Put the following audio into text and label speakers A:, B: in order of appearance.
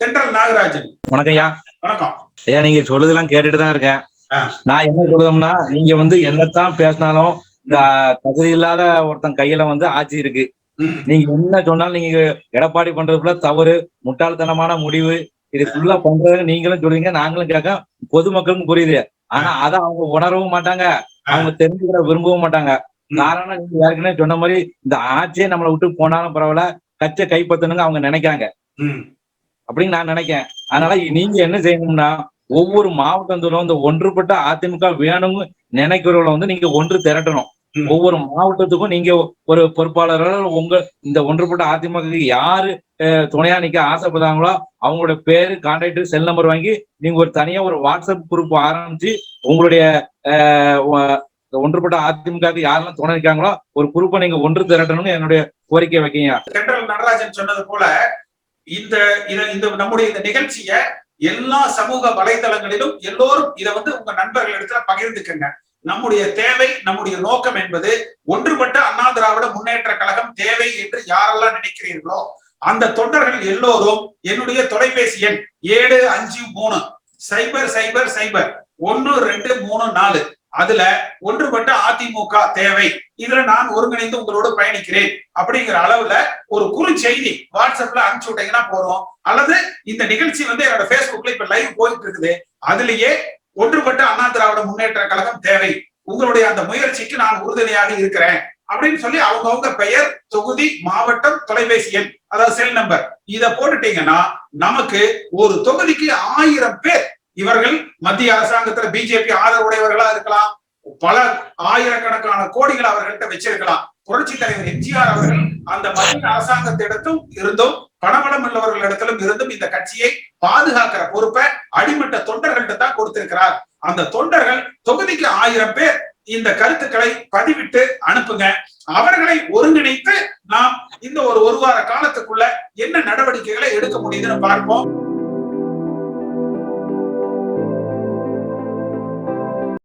A: தென்றல் நாகராஜன்.
B: வணக்கம் ஐயா
A: வணக்கம்.
B: ஐயா நீங்க சொல்லுதெல்லாம் கேட்டுட்டு தான் இருக்கேன். நான் என்ன சொல்லுதோம்னா நீங்க வந்து என்னத்தான் பேசினாலும் இந்த தகுதி இல்லாத ஒருத்தன் கையில வந்து ஆட்சி இருக்கு. நீங்க என்ன சொன்னாலும் நீங்க எடப்பாடி பண்றதுக்குள்ள தவறு முட்டாள்தனமான முடிவு இது ஃபுல்லா பண்றது நீங்களும் சொல்றீங்க நாங்களும் கேட்க பொதுமக்களுக்கும் புரியுது ஆனா அதை அவங்க உணரவும் மாட்டாங்க. அவங்க தெரிஞ்சுக்கிற விரும்பவும் மாட்டாங்க. காரணம் நீங்க ஏற்கனவே சொன்ன மாதிரி இந்த ஆட்சியே நம்மளை விட்டு போனாலும் பரவாயில்ல கச்சை கைப்பற்றணுங்க அவங்க நினைக்காங்க
A: ம்,
B: அப்படின்னு நான் நினைக்கிறேன். அதனால நீங்க என்ன செய்யணும்னா ஒவ்வொரு மாவட்டத்திலும் இந்த ஒன்றுபட்ட அதிமுக வேணும்னு நினைக்கிறவங்கள வந்து நீங்க ஒன்று திரட்டணும். ஒவ்வொரு மாவட்டத்துக்கும் நீங்க ஒரு பொறுப்பாளர்கள் உங்க இந்த ஒன்றுபட்ட அதிமுக யாரு துணையா நிக்க ஆசைப்படுறாங்களோ அவங்களோட பேரு கான்டாக்ட் செல் நம்பர் வாங்கி நீங்க ஒரு தனியா ஒரு வாட்ஸ்அப் குரூப் ஆரம்பிச்சு உங்களுடைய ஒன்றுபட்ட அதிமுக யாரெல்லாம் துணை நிற்காங்களோ ஒரு குரூப்பை நீங்க ஒன்று திரட்டணும்னு என்னுடைய கோரிக்கை வைக்கீங்க
A: நடராஜன் சொன்னது போல இந்த இத இந்த நம்முடைய இந்த நிகழ்ச்சிய எல்லா சமூக வலைதளங்களிலும் எல்லோரும் இதை வந்து உங்க நண்பர்கள் இடத்துல பகிர்ந்துக்கங்க. நம்முடைய தேவை நம்முடைய நோக்கம் என்பது ஒன்றுபட்ட அண்ணா திராவிட முன்னேற்ற கழகம் தேவை என்று யாரெல்லாம் நினைக்கிறீர்களோ அந்த தொண்டர்கள் எல்லோரும் என்னுடைய தொலைபேசி எண் ஏழு அஞ்சு மூணு. சைபர் சைபர் சைபர். ஒன்னு ரெண்டு மூணு நாலு. அதுல ஒன்றுபட்ட அதிமுக தேவை. இதுல நான் ஒருங்கிணைந்து உங்களோடு பயணிக்கிறேன் அப்படிங்கிற அளவுல ஒரு குறு செய்தி வாட்ஸ்அப்ல அனுப்பிச்சு விட்டீங்கன்னா போறோம் அல்லது இந்த நிகழ்ச்சி வந்து என்னோட பேஸ்புக்ல இப்ப லைவ் போயிட்டு இருக்குது அதுலயே ஒன்றுபட்ட அண்ணா திராவிட முன்னேற்ற கழகம் தேவை. உங்களுடைய அந்த முயற்சிக்கு நான் உறுதுணையாக இருக்கிறேன். அப்படின்னு சொல்லி அவங்கவங்க பெயர் தொகுதி மாவட்டம் தொலைபேசி எண் அதாவது செல் நம்பர் இத போட்டுட்டீங்கன்னா நமக்கு ஒரு தொகுதிக்கு ஆயிரம் பேர் இவர்கள் மத்திய அரசாங்கத்துல பிஜேபி ஆதரவுடையவர்களா இருக்கலாம். பல ஆயிரக்கணக்கான கோடிகள் அவர்கள்ட்ட வச்சிருக்கலாம். புரட்சி தலைவர் எம்ஜிஆர் அவர்கள் அந்த மத்திய அரசாங்கத்திடத்தும் இருந்தும் பணபலம் உள்ளவர்களிடத்திலும் இருந்தும் இந்த கட்சியை பாதுகாக்கிற பொறுப்பை அடிமட்ட தொண்டர்கள்ட்ட தான் கொடுத்திருக்கிறார். அந்த தொண்டர்கள் தொகுதிக்கு ஆயிரம் பேர் இந்த கருத்துக்களை பதிவிட்டு அனுப்புங்க. அவர்களை ஒருங்கிணைத்து நாம் இந்த ஒரு ஒரு வார காலத்துக்குள்ள என்ன நடவடிக்கைகளை எடுக்க முடியுதுன்னு பார்ப்போம்.